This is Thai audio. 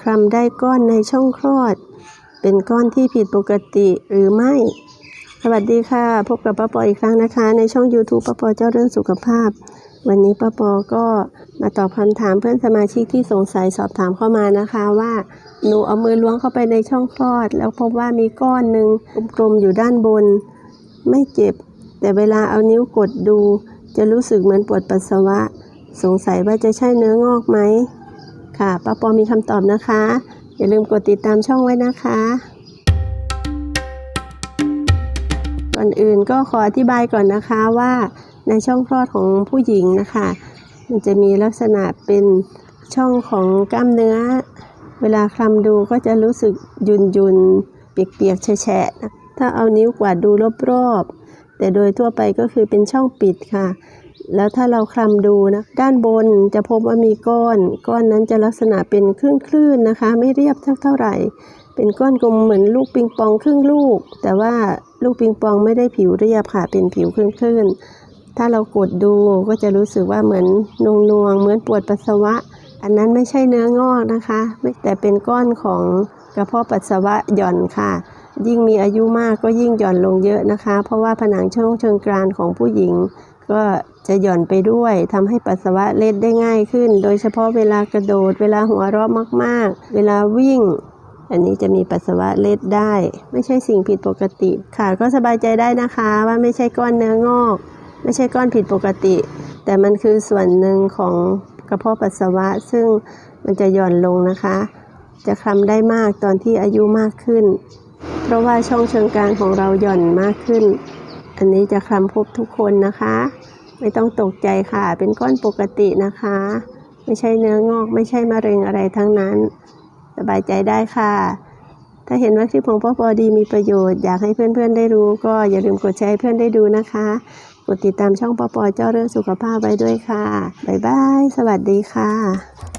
คลำได้ก้อนในช่องคลอด เป็นก้อนที่ผิดปกติหรือไม่ สวัสดีค่ะ พบกับป้าปออีกครั้งนะคะ ในช่อง YouTube ป้าปอเจ้าเรื่องสุขภาพ วันนี้ป้าปอก็มาตอบคำถามเพื่อนสมาชิกที่สงสัยสอบถามเข้ามานะคะว่าหนูเอามือล้วงเข้าไปในช่องคลอด แล้วพบว่ามีก้อนหนึ่งกลมๆอยู่ด้านบน ไม่เจ็บ แต่เวลาเอานิ้วกดดู จะรู้สึกเหมือนปวดปัสสาวะ สงสัยว่าจะใช่เนื้องอกไหม ค่ะป้าปอมีคำตอบนะคะ อย่าลืมกดติดตามช่องไว้นะคะก่อนอื่นก็ขออธิบายก่อนนะคะว่าในช่องคลอดของผู้หญิงนะคะ มันจะมีลักษณะเป็นช่องของกล้ามเนื้อ เวลาคลำดูก็จะรู้สึกยุนยุนเปียกๆแฉะๆนะถ้าเอานิ้วกวาดดูรอบๆแต่โดยทั่วไปก็คือเป็นช่องปิดค่ะ แล้วถ้าเราคลำดูนะ ด้านบนจะพบว่ามีก้อน ก้อนนั้นจะลักษณะเป็นคลื่นๆนะคะ ไม่เรียบเท่าไหร่ เป็นก้อนกลมเหมือนลูกปิงปองครึ่งลูก แต่ว่าลูกปิงปองไม่ได้ผิวเรียบค่ะ เป็นผิวคลื่นๆถ้าเรากดดูก็จะรู้สึกว่าเหมือนนวงๆเหมือนปวดปัสสาวะ อันนั้นไม่ใช่เนื้องอกนะคะไม่แต่เป็นก้อนของกระเพาะปัสสาวะหย่อนค่ะ ยิ่งมีอายุมากก็ยิ่งหย่อนลงเยอะนะคะ เพราะว่าผนังช่องเชิงกรานของผู้หญิง ก็ จะหย่อนไปด้วยทำให้ปัสสาวะเล็ดได้ง่ายขึ้น โดยเฉพาะเวลากระโดด เวลาหัวเราะมาก ๆ เวลาวิ่ง อันนี้จะมีปัสสาวะเล็ดได้ ไม่ใช่สิ่งผิดปกติ ค่ะก็สบายใจได้นะคะว่าไม่ใช่ก้อนเนื้องอก ไม่ใช่ก้อนผิดปกติ แต่มันคือส่วนหนึ่งของกระเพาะปัสสาวะ ซึ่งมันจะหย่อนลงนะคะ จะคลำได้มากตอนที่อายุมากขึ้น เพราะว่าช่องเชิงกรานของเราหย่อนมากขึ้น อันนี้จะคลำพบทุกคนนะคะ ไม่ต้องตกใจค่ะ เป็นก้อนปกตินะคะ ไม่ใช่เนื้องอกไม่ใช่มะเร็งอะไรทั้งนั้น สบายใจได้ค่ะ ถ้าเห็นว่าคลิปของพ่อปอดีมีประโยชน์อยากให้เพื่อนๆได้รู้ ก็อย่าลืมกดแชร์เพื่อนได้ดูนะคะ กดติดตามช่องปอปอเจ้าเรื่องสุขภาพไว้ด้วยค่ะบ๊ายบายสวัสดีค่ะ